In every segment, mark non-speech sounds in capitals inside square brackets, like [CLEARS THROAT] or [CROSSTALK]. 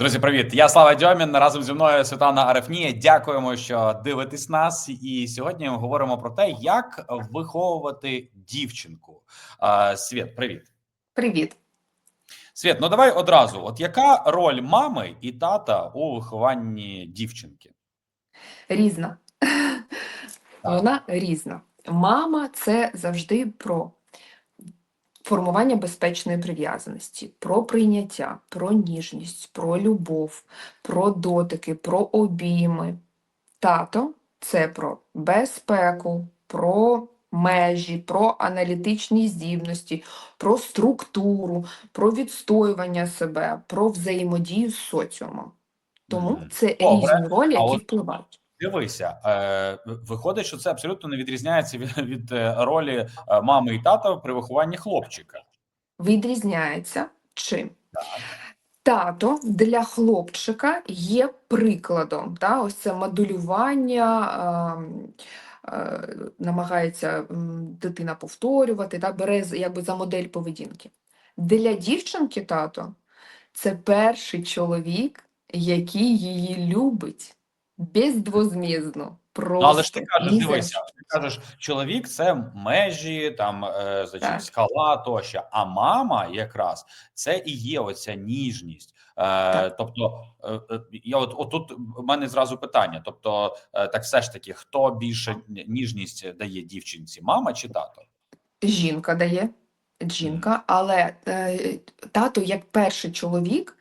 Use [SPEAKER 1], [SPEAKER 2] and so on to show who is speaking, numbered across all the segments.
[SPEAKER 1] Друзі, привіт! Я Слава Дьомін. Разом зі мною Світлана Арефнія. Дякуємо, що дивитесь нас. І сьогодні ми говоримо про те, як виховувати дівчинку. Світ, привіт.
[SPEAKER 2] Привіт.
[SPEAKER 1] Світ, ну давай одразу. От яка роль мами і тата у вихованні дівчинки?
[SPEAKER 2] Різна. Вона різна. Мама це завжди про формування безпечної прив'язаності, про прийняття, про ніжність, про любов, про дотики, про обійми. Тато це про безпеку, про межі, про аналітичні здібності, про структуру, про відстоювання себе, про взаємодію з соціумом. Тому це різні ролі, які впливають.
[SPEAKER 1] Дивися, е, виходить, що це абсолютно не відрізняється від, від е, ролі е, мами і тата при вихованні хлопчика.
[SPEAKER 2] Відрізняється чим? Тато для хлопчика є прикладом. Та? Ось це моделювання, ем, е, намагається дитина повторювати, та? бере якби за модель поведінки. Для дівчинки тато це перший чоловік, який її любить бездвозмізно.
[SPEAKER 1] Ну, але ж ти
[SPEAKER 2] Просто
[SPEAKER 1] кажеш, дивися, ти кажеш, чоловік це межі, там е, значить, скала тощо. А мама якраз це і є оця ніжність. Е, тобто, е, е, я от отут в мене зразу питання: тобто, е, так все ж таки, хто більше ніжність дає дівчинці, мама чи тато?
[SPEAKER 2] Жінка дає, жінка, але е, тато, як перший чоловік,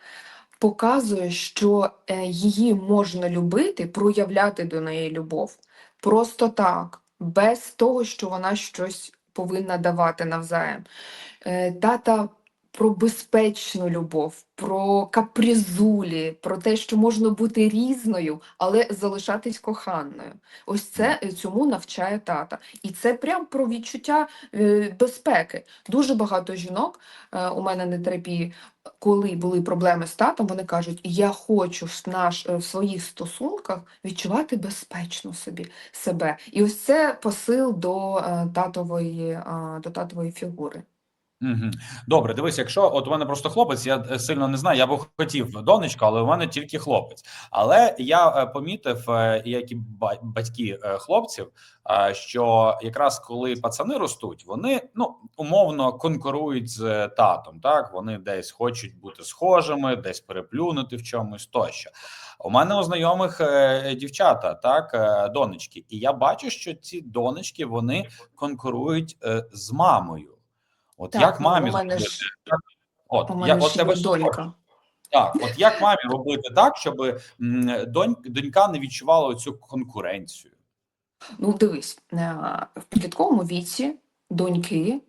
[SPEAKER 2] показує, що е, її можна любити, проявляти до неї любов просто так, без того, що вона щось повинна давати навзаєм. Е, тата про безпечну любов, про капризулі, про те, що можна бути різною, але залишатись коханою. Ось це е, цьому навчає тата. І це прям про відчуття е, безпеки. Дуже багато жінок е, у мене на терапії, коли були проблеми з татом, вони кажуть: я хочу в, наш, в своїх стосунках відчувати безпечно собі себе. І ось це посил до татової, до татової фігури.
[SPEAKER 1] Добре, дивись, якщо от у мене просто хлопець, я е, сильно не знаю. Я б хотів донечку, але у мене тільки хлопець. Але я е, помітив, е, як і ба- батьки хлопців, що якраз коли пацани ростуть, вони ну умовно конкурують з татом. Так вони десь хочуть бути схожими, десь переплюнути в чомусь тощо. У мене у знайомих дівчата, так донечки, і я бачу, що ці донечки вони конкурують з мамою. От
[SPEAKER 2] Так,
[SPEAKER 1] як
[SPEAKER 2] ну,
[SPEAKER 1] мамі зробити
[SPEAKER 2] ж-
[SPEAKER 1] От я от тебе
[SPEAKER 2] донька.
[SPEAKER 1] так, от як мамі робити так, щоб донь, донька не відчувала цю конкуренцію?
[SPEAKER 2] Ну, дивись, е, в підлітковому віці доньки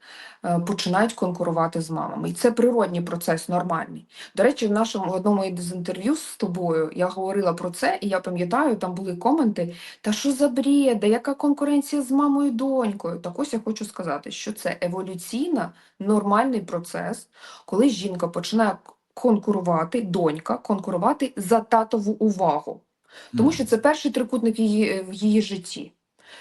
[SPEAKER 2] е, починають конкурувати з мамами. І це природній процес, нормальний. До речі, в нашому в одному із інтерв'ю з тобою я говорила про це, і я пам'ятаю, там були коменти: та що за бред, да яка конкуренція з мамою і донькою? Так ось я хочу сказати, що це еволюційно нормальний процес, коли жінка починає конкурувати, донька конкурувати за татову увагу. Тому що це перший трикутник її, в її житті.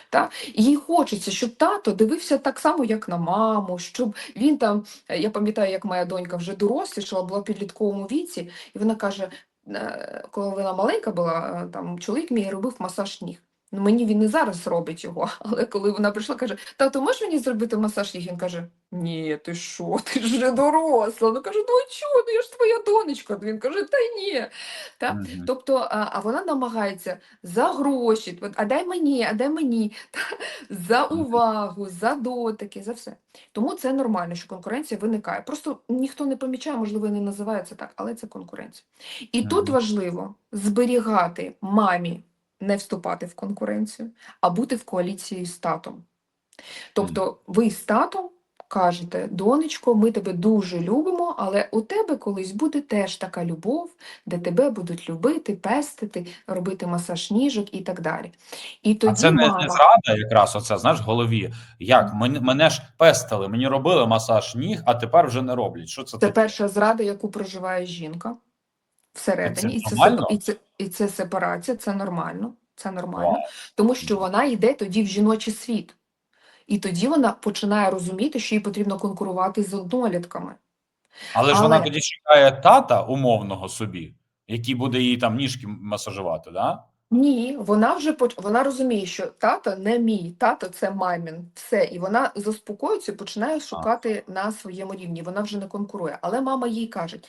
[SPEAKER 2] Та? Їй хочеться, щоб тато дивився так само, як на маму, щоб він там, е, я пам'ятаю, як моя донька вже дорослішала, була в підлітковому віці, і вона каже, е, коли вона маленька була, е, там чоловік мій робив масаж ніг. Ну, мені він і зараз робить його, [LAUGHS] але коли вона прийшла, каже: Тато, можеш мені зробити масаж ніг? Він каже: Ні, ти що, [LAUGHS] ти ж вже доросла. Ну кажу, ну чого? Ну я ж твоя донечка. Він каже, та ні. Та?
[SPEAKER 1] Мгм.
[SPEAKER 2] Тобто, а, а вона намагається за гроші, а дай мені, а дай мені, [LAUGHS] та, за увагу, за дотики, за все. Тому це нормально, що конкуренція виникає. Просто ніхто не помічає, можливо, і не називає це так, але це конкуренція. І тут важливо зберігати мамі, не вступати в конкуренцію, а бути в коаліції з татом. Тобто ви з татом кажете, донечко, ми тебе дуже любимо, але у тебе колись буде теж така любов, де тебе будуть любити, пестити, робити масаж ніжок і так далі. І тоді
[SPEAKER 1] А це не,
[SPEAKER 2] мама...
[SPEAKER 1] не зрада, якраз оце знаєш в голові. Як мене, мене ж пестили, мені робили масаж ніг, а тепер вже не роблять. Що це
[SPEAKER 2] Це
[SPEAKER 1] таке?
[SPEAKER 2] перша зрада, яку проживає жінка всередині. І це,
[SPEAKER 1] нормально?
[SPEAKER 2] і, це, і це сепарація, це нормально. Це нормально.
[SPEAKER 1] Вау.
[SPEAKER 2] Тому що вона йде тоді в жіночий світ. І тоді вона починає розуміти, що їй потрібно конкурувати з однолітками.
[SPEAKER 1] Але ж вона тоді чекає тата умовного собі, який буде їй там ніжки масажувати, да?
[SPEAKER 2] Ні, вона вже вона розуміє, що тато не мій, тато це мамін. Все, і вона заспокоюється, починає шукати на своєму рівні. Вона вже не конкурує. Але мама їй каже: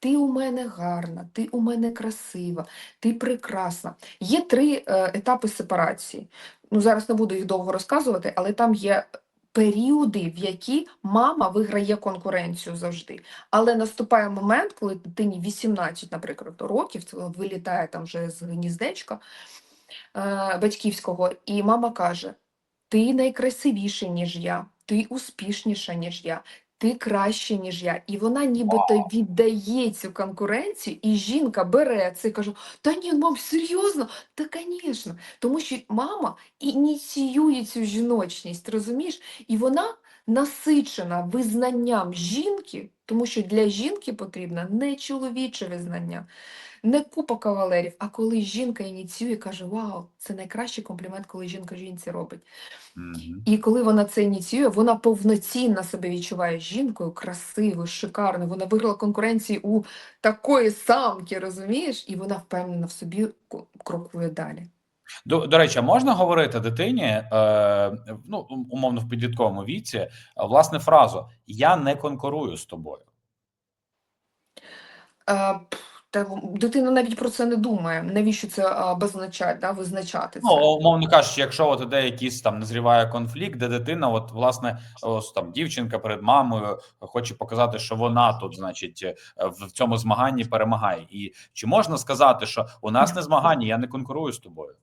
[SPEAKER 2] ти у мене гарна, ти у мене красива, ти прекрасна. Є три е, етапи сепарації. Ну зараз не буду їх довго розказувати, але там є. Періоди, в які мама виграє конкуренцію завжди. Але наступає момент, коли дитині 18, наприклад, років, вилітає там вже з гніздечка е, батьківського, і мама каже: Ти найкрасивіша, ніж я, ти успішніша, ніж я, ти краще, ніж я. І вона нібито віддає цю конкуренцію, і жінка бере це і каже: Та ні, мам, серйозно? Та, звісно. Тому що мама ініціює цю жіночність, розумієш? І вона насичена визнанням жінки, тому що для жінки потрібно не чоловіче визнання, не купа кавалерів, а коли жінка ініціює, каже: Вау, це найкращий комплімент, коли жінка жінці робить.
[SPEAKER 1] Мгм.
[SPEAKER 2] І коли вона це ініціює, вона повноцінно себе відчуває жінкою, красивою, шикарною. Вона виграла конкуренції у такої самки, розумієш? І вона впевнена в собі крокує далі.
[SPEAKER 1] До, до речі, можна говорити дитині, е, ну, умовно, в підлітковому віці, е, власне, фразу Я не конкурую з тобою.
[SPEAKER 2] В- дитина навіть про це не думає. Навіщо це обозначати, да, визначати
[SPEAKER 1] Ну, умовно кажучи, якщо от іде якийсь там назріває конфлікт, де дитина, от власне, ось там дівчинка перед мамою хоче показати, що вона тут, значить, в цьому змаганні перемагає. І чи можна сказати, що у нас не змагання, я не конкурую з тобою?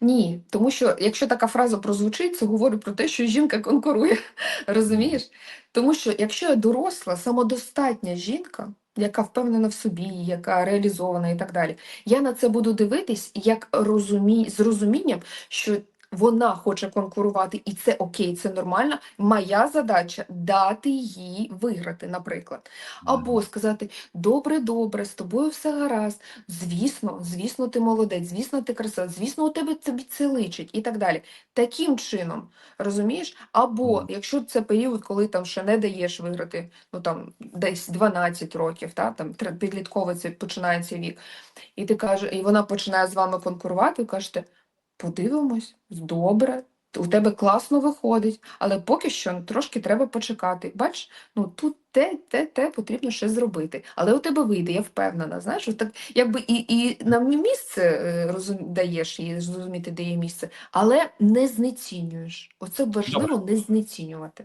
[SPEAKER 2] Ні, тому що якщо така фраза прозвучить, це говорить про те, що жінка конкурує. [LAUGHS] Розумієш? Тому що якщо я доросла, самодостатня жінка, яка впевнена в собі, яка реалізована і так далі, я на це буду дивитись як розумі... з розумінням, що вона хоче конкурувати, і це окей, це нормально. Моя задача дати їй виграти, наприклад. Або сказати: добре, добре, з тобою все гаразд. Звісно, звісно, ти молодець, звісно, ти красива, звісно, у тебе тобі це личить і так далі. Таким чином, розумієш? Або якщо це період, коли там ще не даєш виграти, ну там десь 12 років, та, там підлітковий це починається вік, і ти каже, і вона починає з вами конкурувати, кажете, подивимось, добре. У тебе класно виходить, але поки що трошки треба почекати. Бач, ну тут те, те, те потрібно ще зробити. Але у тебе вийде, я впевнена. Знаєш, так якби і, і на місце е, розум, даєш їй зрозуміти, де є місце, але не знецінюєш. Оце важливо не знецінювати.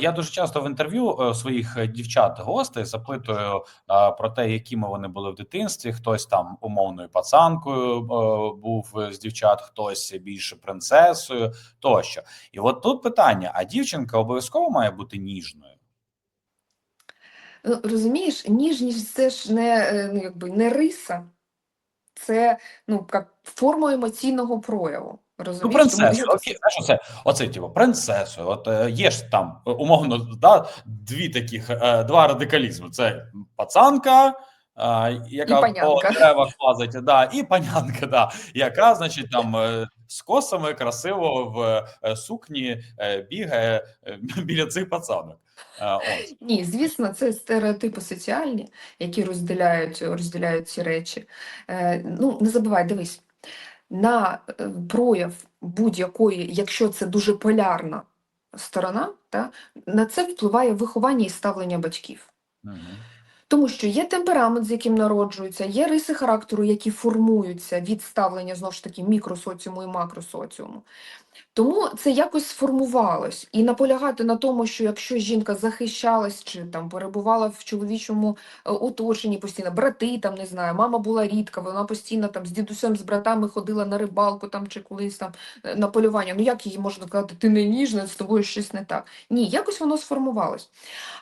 [SPEAKER 1] Я дуже часто в інтерв'ю е, своїх е, дівчат-гостей запитую е, про те, якими вони були в дитинстві. Хтось там умовною пацанкою е, був з дівчат, хтось більше принцесою тощо. І от тут питання: а дівчинка обов'язково має бути ніжною?
[SPEAKER 2] Ну, Розумієш, ніжність це ж не, ну, якби, не риса, це ну, як форма емоційного прояву.
[SPEAKER 1] Ну,
[SPEAKER 2] Розумієш? Тому
[SPEAKER 1] принцесою,
[SPEAKER 2] що
[SPEAKER 1] окей, знаєш, оце, оце типу, принцесою. От е, є ж там е, умовно да, дві таких е, два радикалізми: це пацанка, е, яка по
[SPEAKER 2] панянка.
[SPEAKER 1] деревах лазить, да, і панянка, да, яка, значить, там е, з косами красиво в е, сукні е, бігає е, [LAUGHS] біля цих пацанок. Е, от.
[SPEAKER 2] Ні, звісно, це стереотипи соціальні, які розділяють, розділяють ці речі. Е, ну, не забувай, дивись, на е, прояв будь-якої, якщо це дуже полярна сторона, та, на це впливає виховання і ставлення батьків.
[SPEAKER 1] Мгм.
[SPEAKER 2] Тому що є темперамент, з яким народжуються, є риси характеру, які формуються від ставлення знову ж таки мікросоціуму і макросоціуму. Тому це якось сформувалось. І наполягати на тому, що якщо жінка захищалась чи там перебувала в чоловічому е, оточенні постійно, брати там не знаю, мама була рідка, вона постійно там з дідусем, з братами ходила на рибалку там чи колись там е, на полювання. Ну як їй можна казати, ти не ніжна, з тобою щось не так. Ні, якось воно сформувалось.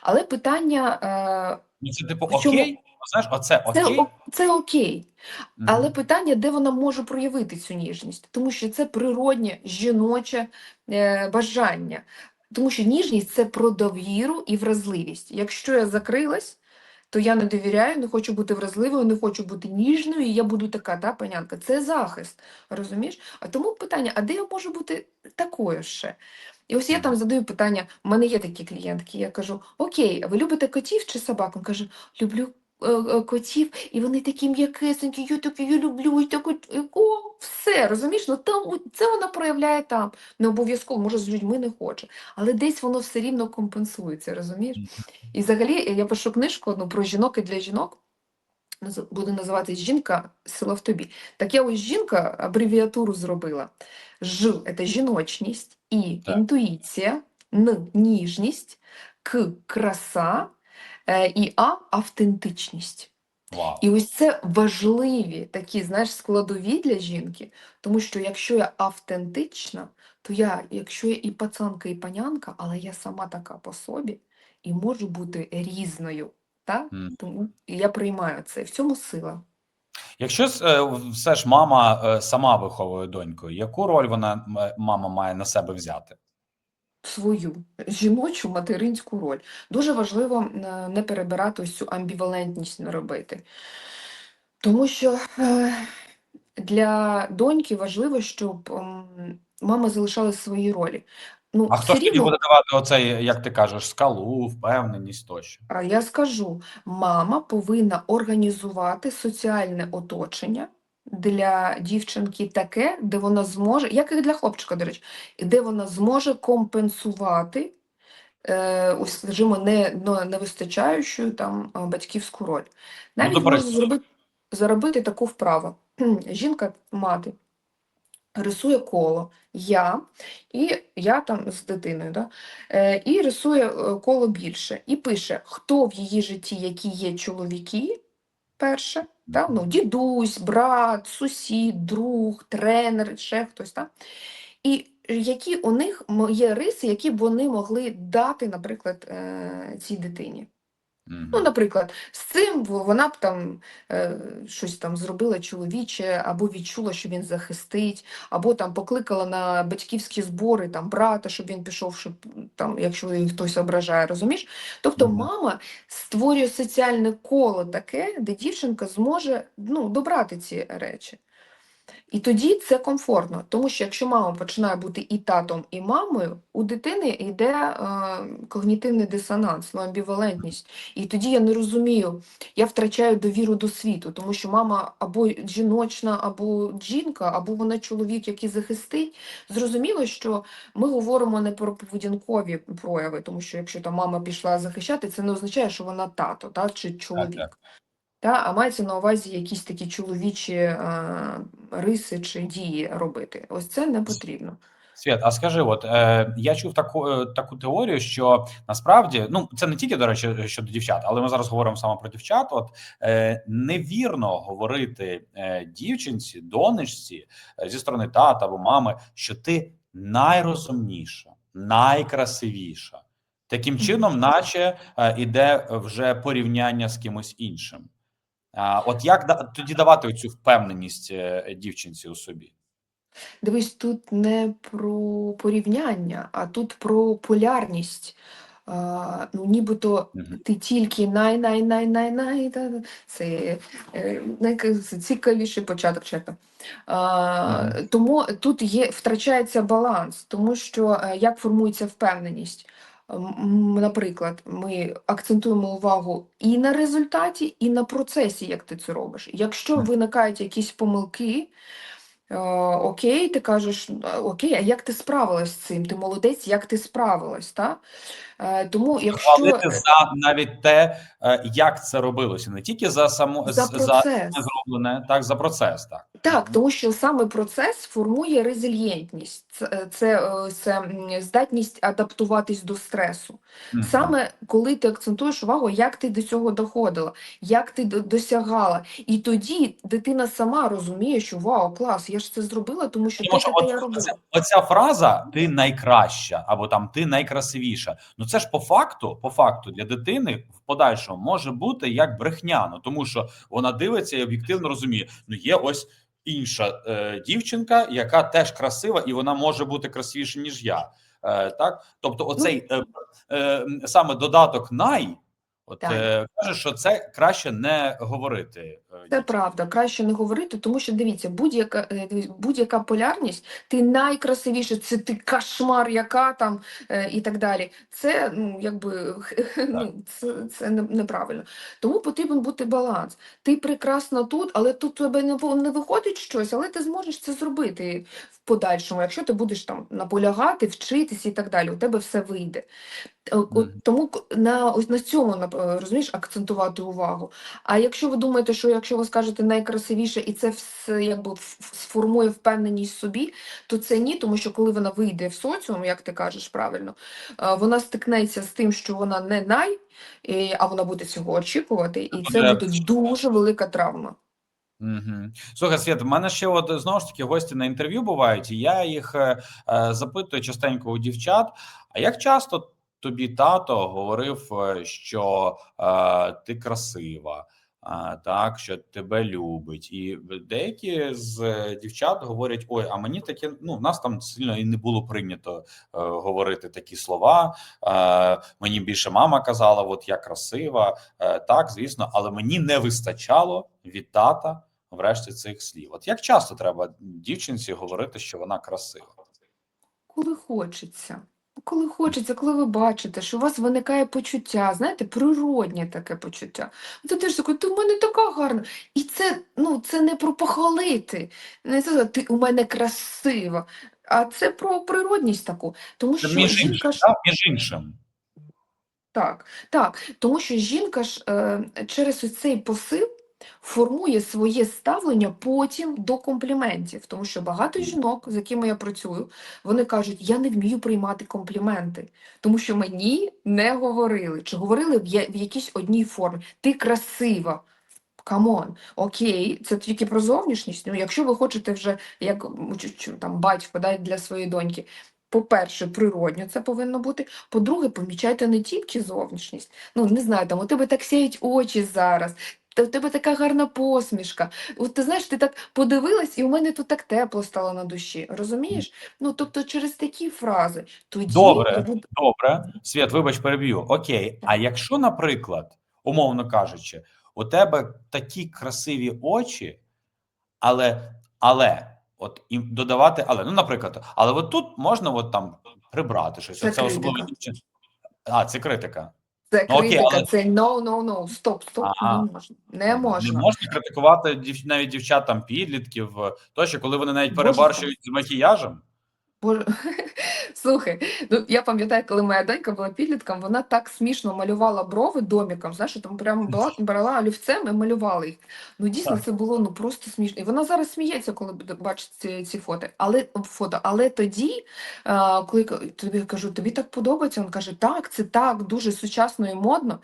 [SPEAKER 2] Але питання. Е,
[SPEAKER 1] Ну, це типу окей, знаєш, оце
[SPEAKER 2] це,
[SPEAKER 1] окей.
[SPEAKER 2] о- це окей.
[SPEAKER 1] Мгм.
[SPEAKER 2] Але питання, де вона може проявити цю ніжність, тому що це природнє жіноче е, бажання. Тому що ніжність це про довіру і вразливість. Якщо я закрилась, то я не довіряю, не хочу бути вразливою, не хочу бути ніжною, і я буду така, да, панянка. Це захист, розумієш? А тому питання: а де я можу бути такою ще? І ось я там задаю питання: у мене є такі клієнтки, я кажу: Окей, а ви любите котів чи собак? Він каже, люблю котів, і вони такі м'якесенькі, я такі, я люблю, і так, от, о, все, розумієш? Ну, там, це вона проявляє там. Не обов'язково, може, з людьми не хоче, але десь воно все рівно компенсується, розумієш? І взагалі я пишу книжку одну про жінок і для жінок. Наз- Буде називатись Жінка сила в тобі. Так я ось жінка абревіатуру зробила. Ж це жіночність, І
[SPEAKER 1] Так.
[SPEAKER 2] інтуїція, Н ніжність, К краса е, і А автентичність.
[SPEAKER 1] Вау.
[SPEAKER 2] І ось це важливі такі, знаєш, складові для жінки, тому що якщо я автентична, то я, якщо я і пацанка, і панянка, але я сама така по собі і можу бути різною. Так?
[SPEAKER 1] Мгм.
[SPEAKER 2] Тому я приймаю це. В цьому сила.
[SPEAKER 1] Якщо е, все ж мама е, сама виховує доньку, яку роль вона е, мама має на себе взяти?
[SPEAKER 2] Свою жіночу материнську роль. Дуже важливо е, не перебирати ось цю амбівалентність не робити. Тому що е, для доньки важливо, щоб мама залишала свої ролі. Ну,
[SPEAKER 1] А хто ж тоді буде давати оцей, як ти кажеш, скалу, впевненість тощо?
[SPEAKER 2] Я скажу, мама повинна організувати соціальне оточення для дівчинки таке, де вона зможе, як і для хлопчика, до речі, де вона зможе компенсувати, е, ось, скажімо, не, не, невистачаючу там е, батьківську роль. Навіть
[SPEAKER 1] до
[SPEAKER 2] можна зробити, зробити таку вправу. [CLEARS THROAT] Жінка, мати, рисує коло, я, і я там з дитиною, да? Е, і рисує е, коло більше, і пише, хто в її житті, які є чоловіки, перше, да? ну, дідусь, брат, сусід, друг, тренер, ще хтось, да? і які у них є риси, які б вони могли дати, наприклад, е, цій дитині. Ну, наприклад, з цим вона б там е, щось там зробила чоловіче, або відчула, що він захистить, або там покликала на батьківські збори там брата, щоб він пішов, щоб там, якщо її хтось ображає, розумієш? Тобто мама створює соціальне коло таке, де дівчинка зможе ну, добрати ці речі. І тоді це комфортно, тому що якщо мама починає бути і татом, і мамою, у дитини йде е, когнітивний дисонанс, ну, амбівалентність. І тоді я не розумію, я втрачаю довіру до світу, тому що мама або жіночна, або жінка, або вона чоловік, який захистить. Зрозуміло, що ми говоримо не про поведінкові прояви, тому що якщо там мама пішла захищати, це не означає, що вона тато та, чи чоловік.
[SPEAKER 1] так.
[SPEAKER 2] Та, а мається на увазі якісь такі чоловічі е, риси чи дії робити. Ось це не потрібно.
[SPEAKER 1] Світ, а скажи, от е, я чув таку, е, таку теорію, що насправді ну це не тільки до речі щодо дівчат, але ми зараз говоримо саме про дівчат. От е, невірно говорити е, дівчинці, донечці е, зі сторони тата або мами, що ти найрозумніша, найкрасивіша. Таким чином, наче е, іде вже порівняння з кимось іншим. А, от як тоді давати цю впевненість е, дівчинці у собі?
[SPEAKER 2] Дивись, тут не про порівняння, а тут про полярність. А, ну, нібито
[SPEAKER 1] Мгм.
[SPEAKER 2] ти тільки най-най-най-най-най, та- це е, найцікавіший початок чата. А. Тому тут є, втрачається баланс, тому що е, як формується впевненість? Наприклад, ми акцентуємо увагу і на результаті, і на процесі, як ти це робиш. Якщо виникають якісь помилки, е, окей, ти кажеш, окей, а як ти справилась з цим? Ти молодець, як ти справилась, та? Е, Тому якщо
[SPEAKER 1] Хвалити за навіть те, е, як це робилося, не тільки за само
[SPEAKER 2] за
[SPEAKER 1] за зроблене, так за процес, так
[SPEAKER 2] Так, тому що саме процес формує резильєнтність, це, це, е, це здатність адаптуватись до стресу.
[SPEAKER 1] Мгм.
[SPEAKER 2] Саме коли ти акцентуєш увагу, як ти до цього доходила, як ти досягала. І тоді дитина сама розуміє, що вау, клас, я ж це зробила, тому що те,
[SPEAKER 1] що
[SPEAKER 2] я робила.
[SPEAKER 1] оця, оця фраза ти найкраща або там ти найкрасивіша. Ну це ж по факту, по факту для дитини в подальшому може бути як брехня. Ну тому що вона дивиться і об'єктивно розуміє, ну є ось інша е, дівчинка, яка теж красива, і вона може бути красивіша ніж я. Е, так, тобто, оцей е, е, саме додаток най. От
[SPEAKER 2] Так.
[SPEAKER 1] е, каже, що це краще не говорити. е,
[SPEAKER 2] Це правда, краще не говорити, тому що дивіться, будь-яка е, будь-яка полярність, ти найкрасивіше, це ти кошмар, яка там е, і так далі. Це ну якби [LAUGHS] ну, це, це неправильно. Тому потрібен бути баланс. Ти прекрасна тут, але тут тебе не, не виходить щось, але ти зможеш це зробити в подальшому, якщо ти будеш там наполягати, вчитись і так далі. У тебе все вийде. Е. Тому на ось на цьому е, розумієш акцентувати увагу. А якщо ви думаєте, що якщо ви скажете найкрасивіше, і це все якби сформує впевненість в собі, то це ні, тому що коли вона вийде в соціум, як ти кажеш правильно, е, вона стикнеться з тим, що вона не най, а вона буде цього очікувати, і це
[SPEAKER 1] Буде
[SPEAKER 2] дуже велика травма.
[SPEAKER 1] Угу. Слухай, Свят, в мене ще от знову ж таки гості на інтерв'ю бувають, і я їх е, запитую частенько у дівчат: а як часто тобі тато говорив, е, що е, ти красива? А, так, що тебе любить, і деякі з е, дівчат говорять: ой, а мені таке, ну в нас там сильно і не було прийнято е, говорити такі слова. Е, мені більше мама казала, от я красива, е, так, звісно, але мені не вистачало від тата врешті цих слів. От як часто треба дівчинці говорити, що вона красива?
[SPEAKER 2] Коли хочеться. Коли хочеться, коли ви бачите, що у вас виникає почуття, знаєте, природнє таке почуття. Ти теж такий, ти в мене така гарна. І це, ну, це не про похвалити, не це ти у мене красива, а це про природність таку. Тому що
[SPEAKER 1] між
[SPEAKER 2] жінка
[SPEAKER 1] іншим,
[SPEAKER 2] ж
[SPEAKER 1] так? між іншим.
[SPEAKER 2] так, так, тому що жінка ж е, через цей посил формує своє ставлення потім до компліментів. Тому що багато жінок, з якими я працюю, вони кажуть, я не вмію приймати компліменти, тому що мені не говорили, чи говорили в, я- в якійсь одній формі. Ти красива. Камон, окей, це тільки про зовнішність. Ну, якщо ви хочете вже як чи там батько да, для своєї доньки, по-перше, природньо це повинно бути. По-друге, помічайте не тільки зовнішність. Ну, не знаю, там у тебе так сяють очі зараз, та у тебе така гарна посмішка. От ти знаєш, ти так подивилась, і у мене тут так тепло стало на душі. Розумієш? Ну, тобто, через такі фрази тоді
[SPEAKER 1] Добре.
[SPEAKER 2] буде-
[SPEAKER 1] Добре, Свят, вибач, переб'ю. Окей. А якщо, наприклад, умовно кажучи, у тебе такі красиві очі, але, але, от і додавати, але, ну, наприклад, але от тут можна от там прибрати щось.
[SPEAKER 2] Це
[SPEAKER 1] Оце особливо А, це критика.
[SPEAKER 2] Це
[SPEAKER 1] Ну, окей, але-
[SPEAKER 2] це no, no, no, стоп, стоп,
[SPEAKER 1] А.
[SPEAKER 2] не можна. Не
[SPEAKER 1] Не
[SPEAKER 2] можна.
[SPEAKER 1] можна критикувати дів, навіть дівчат там підлітків, е, тощо, коли вони навіть
[SPEAKER 2] Боже
[SPEAKER 1] перебарщують з макіяжем.
[SPEAKER 2] Боже, [LAUGHS] слухай, ну я пам'ятаю, коли моя донька була підлітком, вона так смішно малювала брови доміком, знаєш, там прямо була, брала олівцем і малювала їх. Ну дійсно
[SPEAKER 1] Так.
[SPEAKER 2] це було ну просто смішно. І вона зараз сміється, коли бачить ці, ці фото. Але фото, але тоді, коли тобі кажу, тобі так подобається, він каже, так, це так, дуже сучасно і модно.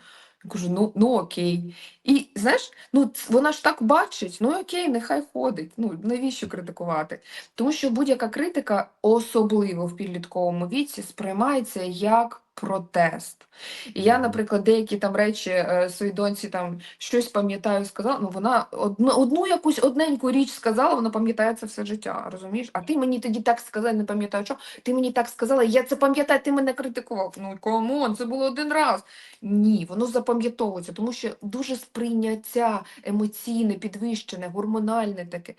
[SPEAKER 2] Кажу, ну, ну окей. І знаєш, ну вона ж так бачить, ну окей, нехай ходить. Ну навіщо критикувати? Тому що будь-яка критика, особливо в підлітковому віці, сприймається як протест. І я, наприклад, деякі там речі е, своїй доньці там щось пам'ятаю, сказала, ну вона одну, одну якусь одненьку річ сказала, вона пам'ятає це все життя, розумієш? А ти мені тоді так сказала, не пам'ятаю що, ти мені так сказала, я це пам'ятаю, ти мене критикував. Ну камон, це було один раз. Ні, воно запам'ятовується, тому що дуже сприйняття емоційне, підвищене, гормональне таке.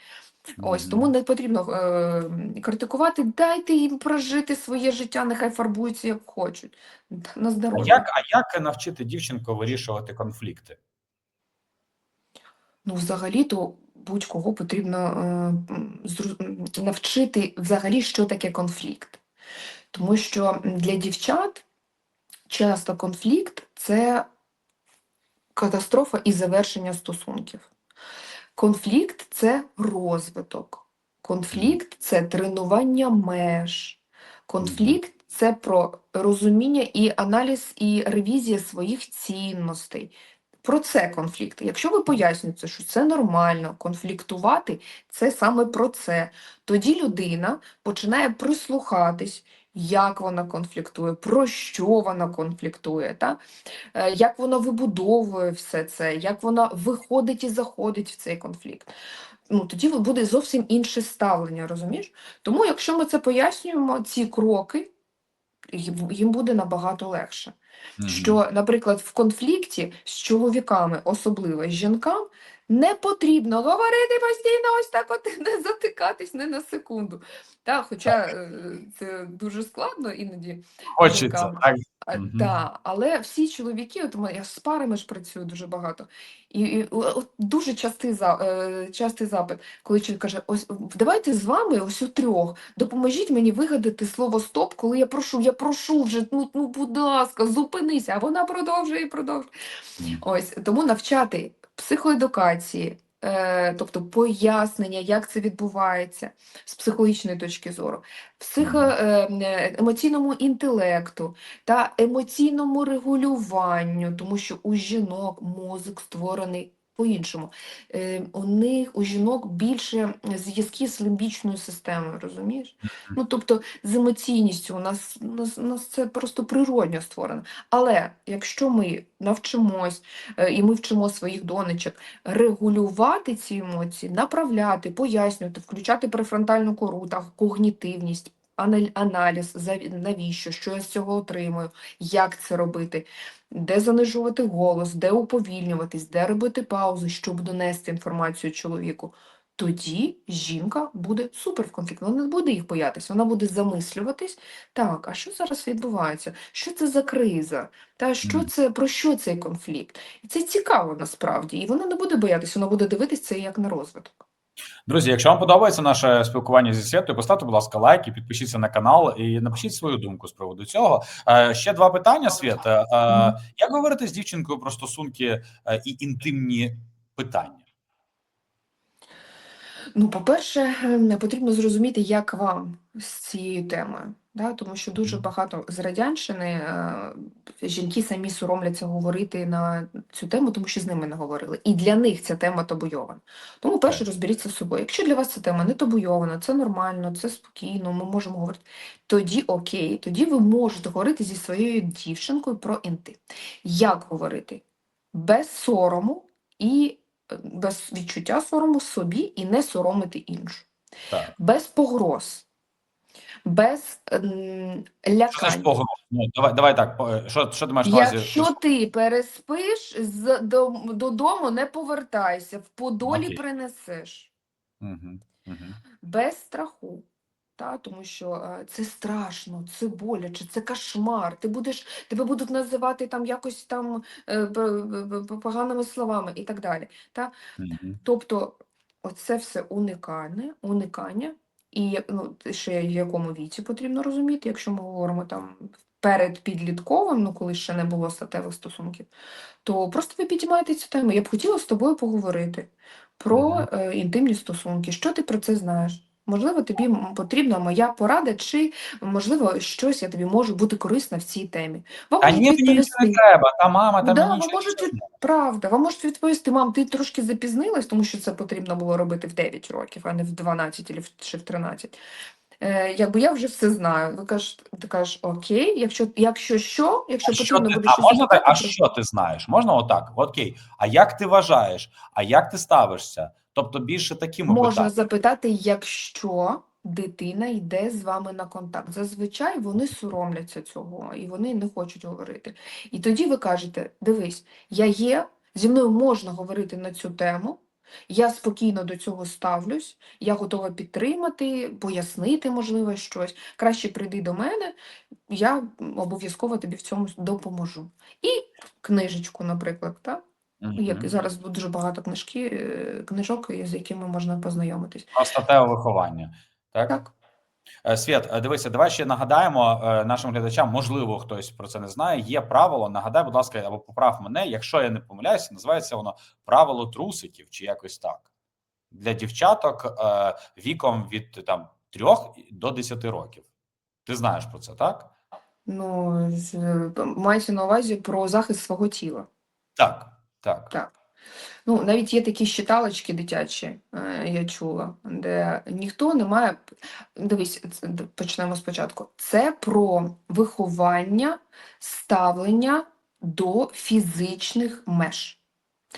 [SPEAKER 2] Ось тому не потрібно е, критикувати. Дайте їм прожити своє життя, нехай фарбуються як хочуть. На
[SPEAKER 1] А як, а як навчити дівчинку вирішувати конфлікти?
[SPEAKER 2] Ну, взагалі-то будь-кого потрібно е, навчити взагалі, що таке конфлікт. Тому що для дівчат часто конфлікт це катастрофа і завершення стосунків. Конфлікт це розвиток. Конфлікт це тренування меж. Конфлікт це про розуміння і аналіз, і ревізія своїх цінностей. Про це конфлікт. Якщо ви пояснюєте, що це нормально, конфліктувати це саме про це, тоді людина починає прислухатись, як вона конфліктує, про що вона конфліктує, та? е, як вона вибудовує все це, як вона виходить і заходить в цей конфлікт. Ну, тоді буде зовсім інше ставлення, розумієш? Тому, якщо ми це пояснюємо, ці кроки, їм буде набагато легше.
[SPEAKER 1] Мгм.
[SPEAKER 2] Що, наприклад, в конфлікті з чоловіками, особливо з жінкам, не потрібно говорити постійно ось так, от [LAUGHS] не затикатись не на секунду. Та, хоча е, це дуже складно іноді.
[SPEAKER 1] Хочеться, так.
[SPEAKER 2] А, Та, але всі чоловіки, от я з парами ж працюю дуже багато, і, і от дуже частий, за, е, частий запит, коли чоловік каже, ось давайте з вами ось у трьох, допоможіть мені вигадати слово стоп, коли я прошу, я прошу вже, ну, ну будь ласка, зупинися, а вона продовжує і продовжує. Ось тому навчати психоедукації, е, тобто пояснення, як це відбувається з психологічної точки зору, психо, е, емоційному інтелекту та емоційному регулюванню, тому що у жінок мозок створений по-іншому. Е, у них у жінок більше зв'язків з лімбічною системою, розумієш? Ну, тобто з емоційністю у нас, у нас, у нас це просто природньо створено. Але якщо ми навчимось е, і ми вчимо своїх донечок регулювати ці емоції, направляти, пояснювати, включати префронтальну кору та когнітивність, аналіз, навіщо, що я з цього отримую, як це робити, де занижувати голос, де уповільнюватись, де робити паузи, щоб донести інформацію чоловіку. Тоді жінка буде супер в конфлікті. Вона не буде їх боятися, вона буде замислюватись. Так, а що зараз відбувається? Що це за криза? Та що це про що цей конфлікт? І це цікаво насправді. І вона не буде боятися, вона буде дивитися це як на розвиток.
[SPEAKER 1] Друзі, якщо вам подобається наше спілкування зі Святою, поставте, будь ласка, лайк і підпишіться на канал і напишіть свою думку з приводу цього. Е, ще два питання, Свята. Е, як говорити з дівчинкою про стосунки е, і інтимні питання?
[SPEAKER 2] Ну, по-перше, ем, потрібно зрозуміти, як вам з цією темою. Да? Тому що дуже багато з радянщини е, жінки самі соромляться говорити на цю тему, тому що з ними не говорили. І для них ця тема табуйована. Тому перше розберіться з собою. Якщо для вас ця тема не табуйована, це нормально, це спокійно, ми можемо говорити. Тоді окей, тоді ви можете говорити зі своєю дівчинкою про інтим. Як говорити? Без сорому і без відчуття сорому собі і не соромити іншу.
[SPEAKER 1] Так.
[SPEAKER 2] Без погроз, без ем,
[SPEAKER 1] Що ж погроз? Ну, давай, давай так. по- е, Що, що ти маєш на увазі?
[SPEAKER 2] Якщо ти переспиш, з, до, додому не повертайся, в подолі
[SPEAKER 1] Окей.
[SPEAKER 2] принесеш.
[SPEAKER 1] Мгм. Мгм.
[SPEAKER 2] Без страху. Та, тому що е, це страшно, це боляче, це кошмар. Ти будеш, тебе будуть називати там якось там е, поганими словами і так далі. Та?
[SPEAKER 1] Мгм.
[SPEAKER 2] Тобто, оце все уникальне, уникання, і ну, ще в якому віці потрібно розуміти, якщо ми говоримо там перед підлітковим, ну коли ще не було статевих стосунків, то просто ви підіймаєте цю тему. Я б хотіла з тобою поговорити про
[SPEAKER 1] Мгм.
[SPEAKER 2] е, інтимні стосунки. Що ти про це знаєш? Можливо, тобі потрібна моя порада, чи можливо щось я тобі можу бути корисна в цій темі. Вам можуть
[SPEAKER 1] ні, мені не треба. Та мама, та
[SPEAKER 2] Да,
[SPEAKER 1] мені
[SPEAKER 2] вам можуть від... Правда, вам можуть відповісти, мам, ти трошки запізнилась, тому що це потрібно було робити в 9 років, а не в 12 або чи в 13. Е, якби я вже все знаю. Ви кажете, ти кажеш, окей, якщо, якщо що, якщо
[SPEAKER 1] А що
[SPEAKER 2] потрібно
[SPEAKER 1] ти,
[SPEAKER 2] буде
[SPEAKER 1] а
[SPEAKER 2] щось
[SPEAKER 1] можна так, а що ти знаєш? Можна отак? Окей. А як ти вважаєш? А як ти ставишся? Тобто більше такими
[SPEAKER 2] можна запитати, якщо дитина йде з вами на контакт. Зазвичай вони соромляться цього і вони не хочуть говорити. І тоді ви кажете: дивись, я є, зі мною можна говорити на цю тему. Я спокійно до цього ставлюсь, я готова підтримати, пояснити, можливо, щось. Краще прийди до мене, я обов'язково тобі в цьому допоможу. І книжечку, наприклад, так? Як
[SPEAKER 1] Мгм.
[SPEAKER 2] зараз дуже багато книжки, е, книжок, з якими можна познайомитись.
[SPEAKER 1] Про статеве виховання. Так?
[SPEAKER 2] Так.
[SPEAKER 1] Е, Свят, е, дивися, давай ще нагадаємо е, нашим глядачам, можливо, хтось про це не знає. Є правило. Нагадай, будь ласка, або поправ мене. Якщо я не помиляюся, називається воно правило трусиків чи якось так. Для дівчаток е, віком від там 3 до 10 років. Ти знаєш про це, так?
[SPEAKER 2] Ну, з- мається на увазі про захист свого тіла.
[SPEAKER 1] Так, так.
[SPEAKER 2] Так. Ну, навіть є такі щиталочки дитячі, е, я чула, де ніхто не має. Дивись, почнемо спочатку. Це про виховання, ставлення до фізичних меж.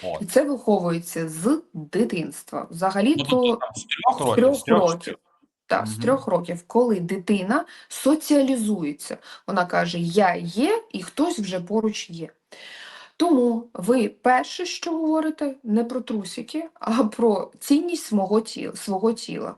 [SPEAKER 1] От.
[SPEAKER 2] І це виховується з дитинства. Взагалі,
[SPEAKER 1] Ну,
[SPEAKER 2] то
[SPEAKER 1] тобто, з трьох
[SPEAKER 2] з
[SPEAKER 1] років, з трьох
[SPEAKER 2] років.
[SPEAKER 1] років.
[SPEAKER 2] Так, з трьох років, коли дитина соціалізується. Вона каже: Я є, і хтось вже поруч є. Тому ви перше, що говорите, не про трусики, а про цінність свого тіла. Свого тіла.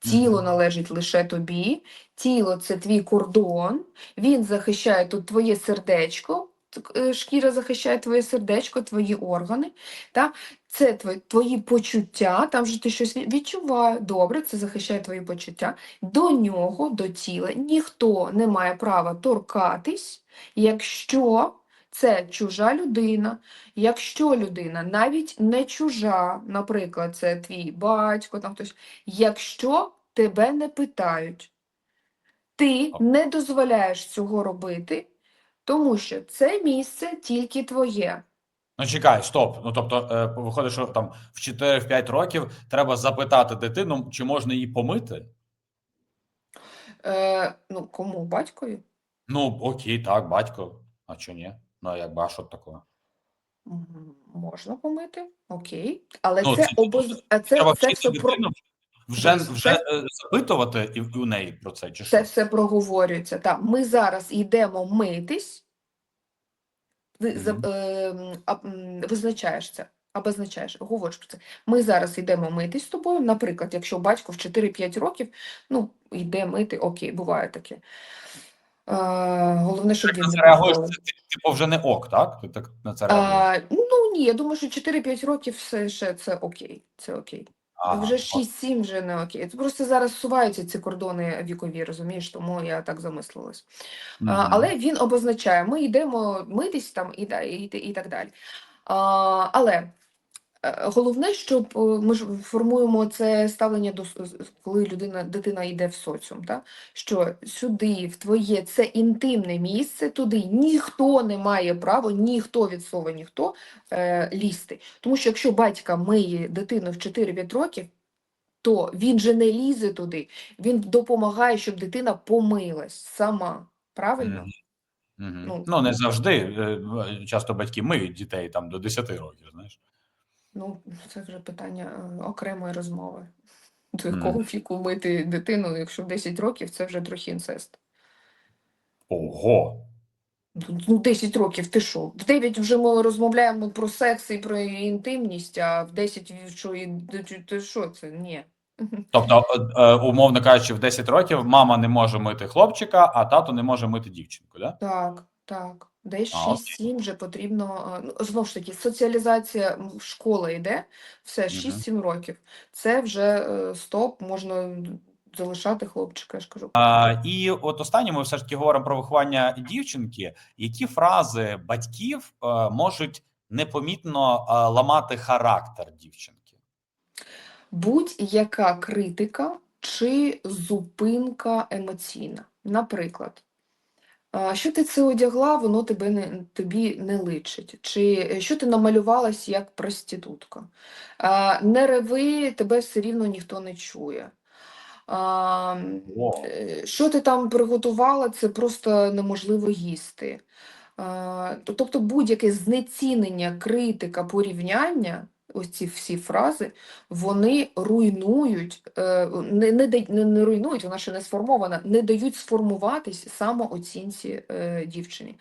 [SPEAKER 2] Тіло належить лише тобі, тіло це твій кордон, він захищає тут твоє сердечко, е, шкіра захищає твоє сердечко, твої органи. Та? Це твої, твої почуття, там же ти щось відчуває. Добре, це захищає твої почуття. До нього, до тіла, ніхто не має права торкатись, якщо це чужа людина, якщо людина навіть не чужа, наприклад, це твій батько, там хтось, якщо тебе не питають, ти не дозволяєш цього робити, тому що це місце тільки твоє.
[SPEAKER 1] Ну, чекай, стоп. Ну тобто, е, виходить, що там в 4-5 років треба запитати дитину, чи можна її помити.
[SPEAKER 2] Е, ну, кому? Батькові?
[SPEAKER 1] Ну, окей, так, батько. А чи ні? Ну, якби, а що такого?
[SPEAKER 2] Можна помити, окей. Але
[SPEAKER 1] Ну,
[SPEAKER 2] це
[SPEAKER 1] це-
[SPEAKER 2] обоз... а це,
[SPEAKER 1] Треба
[SPEAKER 2] це все про
[SPEAKER 1] вже, вже
[SPEAKER 2] це-
[SPEAKER 1] е, запитувати і у неї про це, чи
[SPEAKER 2] Це
[SPEAKER 1] що?
[SPEAKER 2] все проговорюється. Так, ми зараз йдемо митись. Ви ем, а, визначаєш це, обозначаєш, говориш про це. Ми зараз йдемо митись з тобою. Наприклад, якщо батько в 4-5 років, ну, йде мити, окей, буває таке. Е, головне, щоб він не
[SPEAKER 1] реагуєш, ти- типу вже не ок, так? Ти так на це реагуєш?
[SPEAKER 2] А, ну ні, я думаю, що 4-5 років все ще це окей. Це окей.
[SPEAKER 1] Ага,
[SPEAKER 2] Вже
[SPEAKER 1] от.
[SPEAKER 2] 6-7 вже не окей. Це просто зараз суваються ці кордони вікові, розумієш, тому я так замислилась. А, але він обозначає, ми йдемо митись там і, да- і, і так далі. А, але е, головне, щоб е, ми ж формуємо це ставлення до коли людина, дитина йде в соціум, так? що сюди, в твоє це інтимне місце, туди ніхто не має права, ніхто від слова ніхто е, лізти. Тому що якщо батька миє дитину в 4-5 років, то він же не лізе туди, він допомагає, щоб дитина помилась сама. Правильно? Ну,
[SPEAKER 1] Ну, не завжди. Е, Часто батьки миють дітей там до 10 років, знаєш.
[SPEAKER 2] Ну, це вже питання е, окремої розмови. До
[SPEAKER 1] Мгм.
[SPEAKER 2] якого віку мити дитину, якщо в 10 років, це вже трохи інцест.
[SPEAKER 1] Ого.
[SPEAKER 2] Ну, ну, 10 років, ти що? В 9 вже ми розмовляємо про секс і про інтимність, а в 10 в- що, і- ти- ти що це? Ні. [LAUGHS]
[SPEAKER 1] Тобто, е, е, умовно кажучи, в 10 років мама не може мити хлопчика, а тато не може мити дівчинку, да?
[SPEAKER 2] Так, так. Десь
[SPEAKER 1] А, окей.
[SPEAKER 2] 6-7 вже потрібно. е, Ну, знову ж таки, соціалізація школа йде, все,
[SPEAKER 1] Мгм.
[SPEAKER 2] 6-7 років. Це вже е, стоп, можна залишати хлопчика, я ж кажу.
[SPEAKER 1] А, і от останнє ми все ж таки говоримо про виховання дівчинки. Які фрази батьків е, можуть непомітно е, ламати характер дівчинки?
[SPEAKER 2] Будь-яка критика чи зупинка емоційна. Наприклад, що ти це одягла, воно тебе не, тобі не личить. Чи е, що ти намалювалась як проститутка. Не реви, тебе все рівно ніхто не чує. А, е, Що ти там приготувала, це просто неможливо їсти. А, Тобто будь-яке знецінення, критика, порівняння, ось ці всі фрази, вони руйнують, е, не, не, не руйнують, вона ще не сформована, не дають сформуватись самооцінці е, дівчині.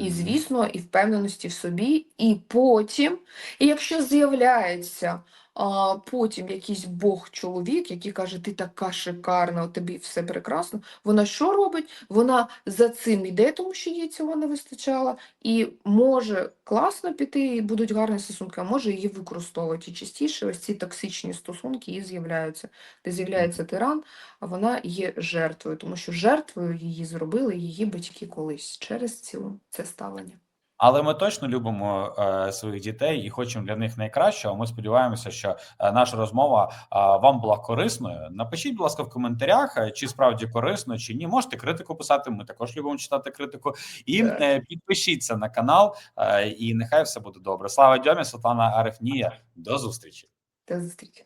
[SPEAKER 2] І, звісно, і впевненості в собі, і потім, і якщо з'являється а, потім якийсь бог-чоловік, який каже, ти така шикарна, у тобі все прекрасно, вона що робить? Вона за цим йде, тому що їй цього не вистачало, і може класно піти, і будуть гарні стосунки, а може її використовувати. І частіше ось ці токсичні стосунки і з'являються, де з'являється тиран, а вона є жертвою, тому що жертвою її зробили її батьки колись через цю це ставлення.
[SPEAKER 1] Але ми точно любимо е, своїх дітей і хочемо для них найкращого. Ми сподіваємося, що е, наша розмова е, вам була корисною. Напишіть, будь ласка, в коментарях, е, чи справді корисно, чи ні. Можете критику писати. Ми також любимо читати критику. І е, підпишіться на канал, е, і нехай все буде добре. Слава Дьомі, Світлана Арефнія. До зустрічі.
[SPEAKER 2] До зустрічі.